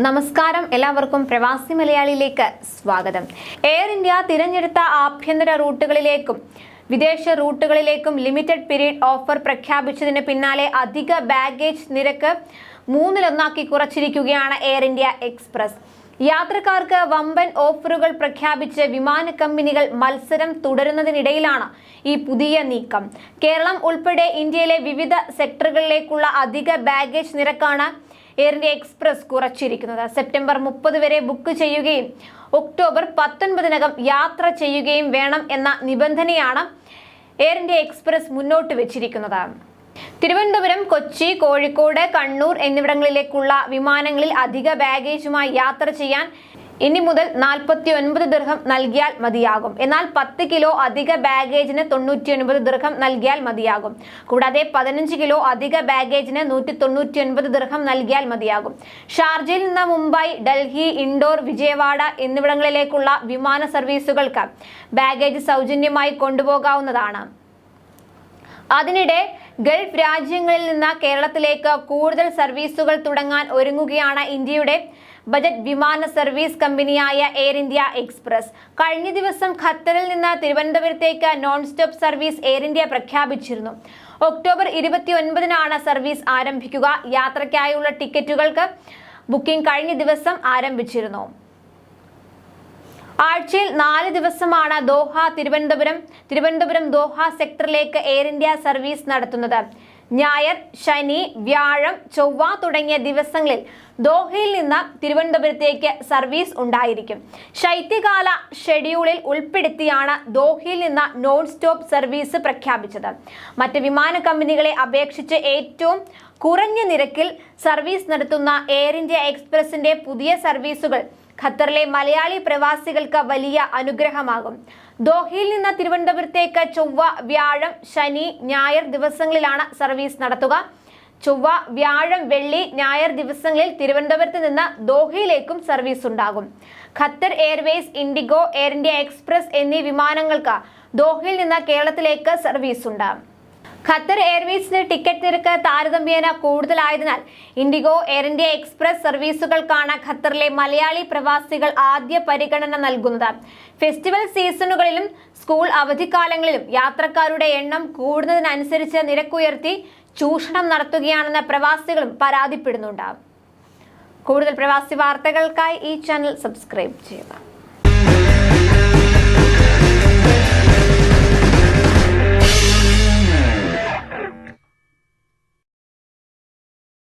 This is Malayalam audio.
നമസ്കാരം. എല്ലാവർക്കും പ്രവാസി മലയാളിയിലേക്ക് സ്വാഗതം. എയർ ഇന്ത്യ തിരഞ്ഞെടുത്ത ആഭ്യന്തര റൂട്ടുകളിലേക്കും വിദേശ റൂട്ടുകളിലേക്കും ലിമിറ്റഡ് പീരീഡ് ഓഫർ പ്രഖ്യാപിച്ചതിന് പിന്നാലെ അധിക ബാഗേജ് നിരക്ക് മൂന്നിലൊന്നാക്കി കുറച്ചിരിക്കുകയാണ് എയർ ഇന്ത്യ എക്സ്പ്രസ് യാത്രക്കാർക്ക് വമ്പൻ ഓഫറുകൾ പ്രഖ്യാപിച്ച് വിമാന കമ്പനികൾ മത്സരം തുടരുന്നതിനിടയിലാണ് ഈ പുതിയ നീക്കം. കേരളം ഉൾപ്പെടെ ഇന്ത്യയിലെ വിവിധ സെക്ടറുകളിലേക്കുള്ള അധിക ബാഗേജ് നിരക്കാണ് എയർ ഇന്ത്യ എക്സ്പ്രസ് കുറച്ചിരിക്കുന്നത്. സെപ്റ്റംബർ മുപ്പത് വരെ ബുക്ക് ചെയ്യുകയും ഒക്ടോബർ പത്തൊൻപതിനകം യാത്ര ചെയ്യുകയും വേണം എന്ന നിബന്ധനയാണ് എയർ ഇന്ത്യ എക്സ്പ്രസ് മുന്നോട്ട് വെച്ചിരിക്കുന്നത്. തിരുവനന്തപുരം കൊച്ചി കോഴിക്കോട് കണ്ണൂർ എന്നിവിടങ്ങളിലേക്കുള്ള വിമാനങ്ങളിൽ അധിക ബാഗേജുമായി യാത്ര ചെയ്യാൻ ഇനി മുതൽ നാൽപ്പത്തി ഒൻപത് ദീർഘം നൽകിയാൽ മതിയാകും. എന്നാൽ പത്ത് കിലോ അധിക ബാഗേജിന് തൊണ്ണൂറ്റി ഒൻപത് ദീർഘം നൽകിയാൽ മതിയാകും. കൂടാതെ പതിനഞ്ച് കിലോ അധിക ബാഗേജിന് നൂറ്റി തൊണ്ണൂറ്റി ഒൻപത് ദീർഘം നൽകിയാൽ മതിയാകും. ഷാർജയിൽ നിന്ന് മുംബൈ ഡൽഹി ഇൻഡോർ വിജയവാഡ എന്നിവിടങ്ങളിലേക്കുള്ള വിമാന സർവീസുകൾക്ക് ബാഗേജ് സൗജന്യമായി കൊണ്ടുപോകാവുന്നതാണ്. അതിനിടെ ഗൾഫ് രാജ്യങ്ങളിൽ നിന്ന് കേരളത്തിലേക്ക് കൂടുതൽ സർവീസുകൾ തുടങ്ങാൻ ഒരുങ്ങുകയാണ് ഇന്ത്യയുടെ ബജറ്റ് വിമാന സർവീസ് കമ്പനിയായ എയർ ഇന്ത്യ എക്സ്പ്രസ്. കഴിഞ്ഞ ദിവസം ഖത്തറിൽ നിന്ന് തിരുവനന്തപുരത്തേക്ക് non stop service Air India പ്രഖ്യാപിച്ചിരുന്നു. ഒക്ടോബർ ഇരുപത്തി ഒൻപതിനാണ് സർവീസ് ആരംഭിക്കുക. യാത്രയ്ക്കായുള്ള ടിക്കറ്റുകൾക്ക് ബുക്കിംഗ് കഴിഞ്ഞ ദിവസം ആരംഭിച്ചിരുന്നു. ആഴ്ചയിൽ നാല് ദിവസമാണ് ദോഹ തിരുവനന്തപുരം തിരുവനന്തപുരം ദോഹ സെക്ടറിലേക്ക് എയർ ഇന്ത്യ സർവീസ് നടത്തുന്നത്. ഞായർ ശനി വ്യാഴം ചൊവ്വ തുടങ്ങിയ ദിവസങ്ങളിൽ ദോഹയിൽ നിന്ന് തിരുവനന്തപുരത്തേക്ക് സർവീസ് ഉണ്ടായിരിക്കും. ശൈത്യകാല ഷെഡ്യൂളിൽ ഉൾപ്പെടുത്തിയാണ് ദോഹയിൽ നിന്ന് നോൺ സ്റ്റോപ്പ് സർവീസ് പ്രഖ്യാപിച്ചത്. മറ്റ് വിമാന കമ്പനികളെ അപേക്ഷിച്ച് ഏറ്റവും കുറഞ്ഞ നിരക്കിൽ സർവീസ് നടത്തുന്ന എയർ ഇന്ത്യ എക്സ്പ്രസിന്റെ പുതിയ സർവീസുകൾ ഖത്തറിലെ മലയാളി പ്രവാസികൾക്ക് വലിയ അനുഗ്രഹമാകും. ദോഹയിൽ നിന്ന് തിരുവനന്തപുരത്തേക്ക് ചൊവ്വ വ്യാഴം ശനി ഞായർ ദിവസങ്ങളിലാണ് സർവീസ് നടത്തുക. ചൊവ്വ വ്യാഴം വെള്ളി ഞായർ ദിവസങ്ങളിൽ തിരുവനന്തപുരത്ത് നിന്ന് ദോഹയിലേക്കും സർവീസ് ഉണ്ടാകും. Qatar Airways IndiGo Air India Express എന്നീ വിമാനങ്ങൾക്ക് ദോഹയിൽ നിന്ന് കേരളത്തിലേക്ക് സർവീസ് ഉണ്ട്. ഖത്തർ എയർവേസിന് ടിക്കറ്റ് നിരക്ക് താരതമ്യേന കൂടുതലായതിനാൽ ഇൻഡിഗോ എയർ ഇന്ത്യ എക്സ്പ്രസ് സർവീസുകൾക്കാണ് ഖത്തറിലെ മലയാളി പ്രവാസികൾ ആദ്യ പരിഗണന നൽകുന്നത്. ഫെസ്റ്റിവൽ സീസണുകളിലും സ്കൂൾ അവധിക്കാലങ്ങളിലും യാത്രക്കാരുടെ എണ്ണം കൂടുന്നതിനനുസരിച്ച് നിരക്കുയർത്തി ചൂഷണം നടത്തുകയാണെന്ന് പ്രവാസികളും പരാതിപ്പെടുന്നുണ്ട്. കൂടുതൽ പ്രവാസി വാർത്തകൾക്കായി ഈ ചാനൽ സബ്സ്ക്രൈബ് ചെയ്യുക.